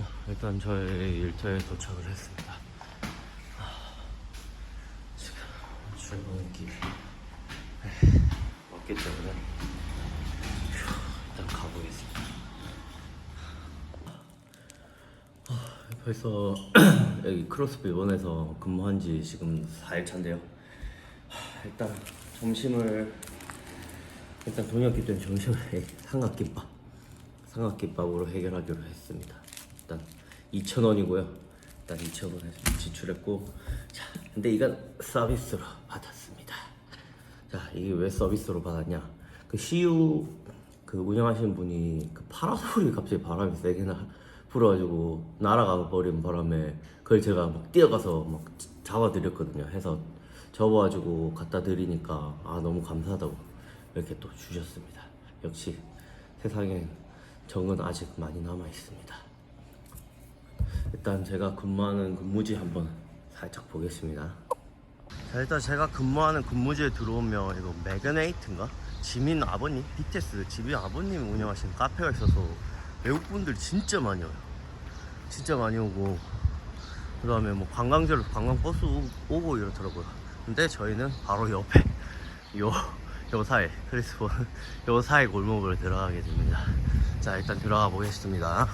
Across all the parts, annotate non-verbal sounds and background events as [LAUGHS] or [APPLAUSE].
어, 일단 저희 일터에 도착을 했습니다. 아, 지금 출근길 네, 왔기 때문에 휴, 일단 가보겠습니다. 아, 벌써 [CLEARS THROAT] 여기 크로스핏 원에서 근무한 지 지금 4일 차인데요. 하, 일단 점심을 일단 돈이 없기 때문에 점심을 [LAUGHS] 삼각김밥 삼각김밥으로 해결하기로 했습니다. 일단 2,000원이고요. 일단 2,000원 해서 지출했고 자 근데 이건 서비스로 받았습니다. 자 이게 왜 서비스로 받았냐? 그 CU 그 운영하시는 분이 그 파라솔이 갑자기 바람이 세게 나 불어가지고 날아가 버린 바람에 그걸 제가 막 뛰어가서 막 잡아드렸거든요. 해서 접어가지고 갖다 드리니까 아 너무 감사하다고 이렇게 또 주셨습니다. 역시 세상엔 정은 아직 많이 남아 있습니다. 일단 제가 근무하는 근무지 한번 살짝 보겠습니다. 자 일단 제가 근무하는 근무지에 들어오면 이거 매그네이트인가? 지민 아버님, BTS 지민 아버님 운영하시는 카페가 있어서 외국 분들 진짜 많이 와요. 진짜 많이 오고 그 다음에 뭐 관광지로 관광 버스 오- 오고 이러더라고요. 근데 저희는 바로 옆에 요, 요 사이 크리스폰 요 사이 골목으로 들어가게 됩니다. 자 일단 들어가 보겠습니다.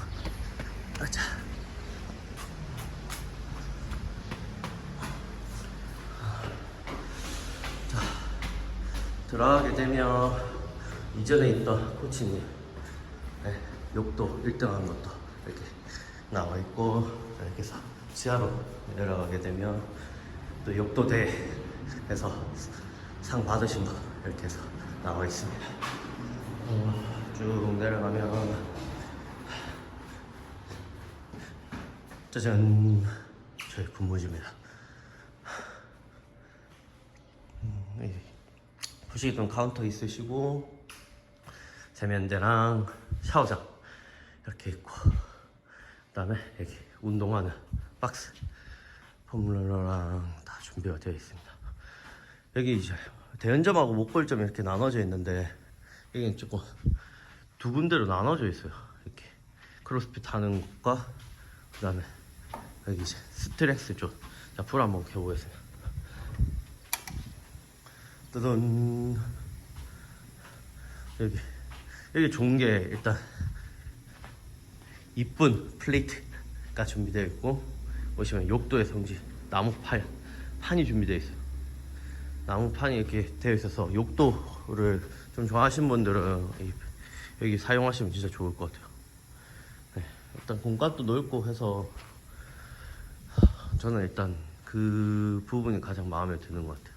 자. 들어가게 되면 이전에 있던 코치님 네, 욕도 1등한 것도 이렇게 나와 있고 이렇게 해서 지하로 내려가게 되면 또 욕도 대에서 상 받으신 거 이렇게 해서 나와 있습니다. 어, 쭉 내려가면 짜잔 저희 근무지입니다. 음, 이 보시던 카운터 있으시고 세면대랑 샤워장 이렇게 있고 그 다음에 여기 운동하는 박스 폼롤러랑 다 준비가 되어 있습니다. 여기 이제 대연점하고 목걸점 이렇게 나눠져 있는데 여기는 조금 두 군데로 나눠져 있어요. 이렇게 크로스핏 하는 곳과 그 다음에 여기 이제 스트렉스 쪽. 자, 불 한번 켜보겠습니다. 뜨던 여기 여기 좋은 게 일단 이쁜 플레이트가 준비되어 있고 보시면 욕도의 성지 나무판 판이 준비되어 있어요. 나무판이 이렇게 되어 있어서 욕도를 좀 좋아하시는 분들은 이- 여기 사용하시면 진짜 좋을 것 같아요. 네, 일단 공간도 넓고 해서 저는 일단 그 부분이 가장 마음에 드는 것 같아요.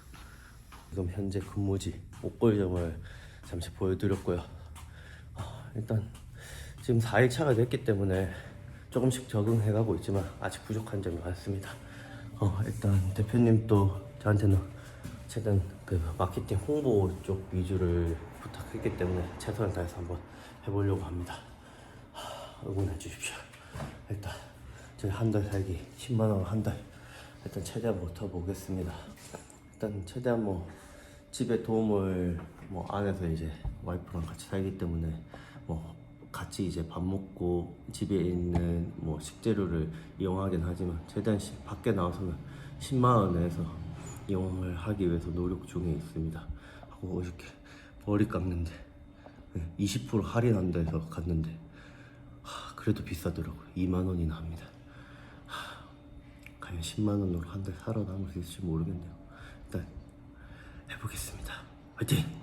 지금 현재 근무지 옷걸점을 잠시 보여드렸고요. 아, 일단 지금 4일 차가 됐기 때문에 조금씩 적응해가고 있지만 아직 부족한 점이 많습니다. 어, 일단 대표님도 저한테는 최대한 그 마케팅 홍보 쪽 위주를 부탁했기 때문에 최선을 다해서 한번 해보려고 합니다. 하, 응원해 주십시오. 일단 저희 한 달 살기 10만 원 한 달 일단 최대한 버텨보겠습니다. 일단 최대한 뭐 집에 도움을 뭐 안에서 이제 와이프랑 같이 살기 때문에 뭐 같이 이제 밥 먹고 집에 있는 뭐 식재료를 이용하긴 하지만 최대한 시- 밖에 나와서는 10만 원 내에서 이용을 하기 위해서 노력 중에 있습니다. 하고 이렇게 머리 깎는데 네, 20% 할인한다 해서 갔는데 하, 그래도 비싸더라고요. 2만 원이나 합니다. 하, 과연 10만 원으로 한 달 살아남을 수 있을지 모르겠네요. 해보겠습니다. 화이팅!